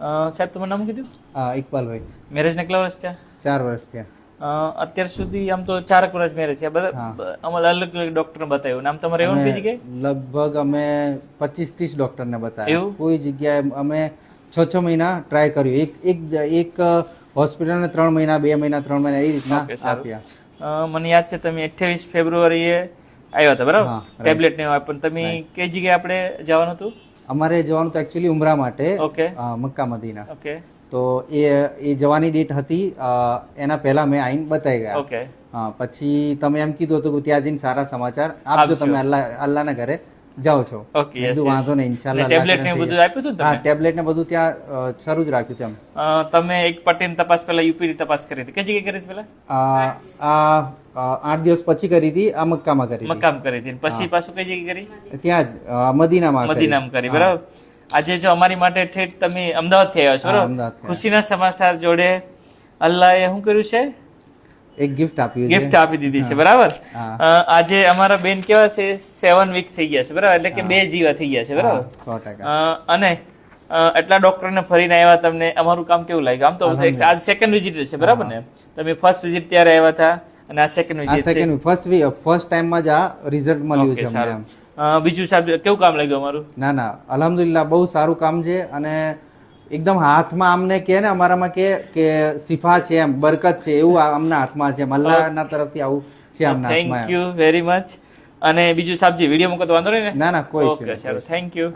સાહેબ તમારું નામ કીધું? ઇકબાલભાઈ. મેરેજને કેટલા વર્ષ થયા? ચાર વર્ષ થયા. અત્યાર સુધી આમ તો ચારક વર્ષ મેરેજ છે બધા અમારે અલગ અલગ ડોક્ટર બતાવ્યું. નામ તમારે એવું કઈ? જગ્યાએ લગભગ અમે પચીસ ત્રીસ ડોક્ટરને બતાવ્યું? કોઈ જગ્યાએ અમે છ છ મહિના ટ્રાય કર્યું. એક એક એક હોસ્પિટલને ત્રણ મહિના બે મહિના ત્રણ મહિના એ રીતના. આપ્યા. મને યાદ છે તમે અઠ્યાવીસ ફેબ્રુઆરીએ આવ્યા હતા બરાબર? ટેબ્લેટ ને પણ તમે કઈ જગ્યાએ આપણે જવાનું હતું? અમારે જવાનું તો એકચ્યુઅલી ઉમરા માટે ઓકે મક્કા મદીના. ઓકે તો એ એ જવાની ડેટ હતી એના પહેલા મેં આઈને બતાવી ગયા. ઓકે હા પછી તમે એમ કીધું હતું કે ત્યાં જઈને સારા સમાચાર આપજો તમે અલ્લાહ અલ્લાહના ઘરે. જાઓ છો. ઓકે વાંધો નહીં ઇન્શાલ્લાહ ટેબ્લેટ ને બધું આપ્યું હતું હા ટેબ્લેટ ને બધું ત્યાં શરૂ જ રાખ્યું તેમ તમે એક પટેલ તપાસ પહેલા યુપીની તપાસ કરી હતી. કઈ જગ્યાએ કરી હતી પહેલા? આ આ આઠ દિવસ પછી કરી હતી આ મક્કામાં કરી મક્કામ કરી હતી. પછી પાછું કઈ જગ્યાએ કરી? ત્યાં જ મદીનામાં મદીનામાં કરી. બરાબર? આજે જો અમારી માટે ઠેઠ તમે અમદાવાદથી આવ્યા છો બરાબર? ખુશીના સમાચાર જોડે અલ્લાહે શું કર્યું છે? એક ગિફ્ટ આપ્યું છે. ગિફ્ટ આપી દીધી છે બરાબર? આજે અમારા બેન કેવા છે? સેવન વીક થઈ ગયા છે બરાબર? એટલે કે બે જીવા થઈ ગયા છે બરાબર? સો ટકા. અને એટલા ડોક્ટરને ફરીને આવ્યા તમને અમારું કામ કેવું લાગ્યું? આમ તો આજ સેકન્ડ વિઝિટ છે બરાબર ને? તમે ફર્સ્ટ વિઝિટ ત્યારે આવ્યા હતા અને આ સેકન્ડ વિઝિટ છે. સેકન્ડ ફર્સ્ટ ફર્સ્ટ ટાઈમમાં જ આ રિઝલ્ટ મળ્યું છે અમને. બીજું સાહેબ કેવું કામ લાગ્યું અમારું? ના ના અલહમદુલિલ્લાહ બહુ સારું કામ છે અને એકદમ હાથમાં અમને કે ને અમારામાં કે કે સિફા છે એમ બરકત છે એવું અમના હાથમાં છે અલ્લાહના તરફથી આવું છે હાથમાં થેન્ક યુ વેરી મચ અને બીજું સાહેબજી વીડિયો મૂકો તો વાંધો નહીં ને? ના ના કોઈ થેન્ક યુ.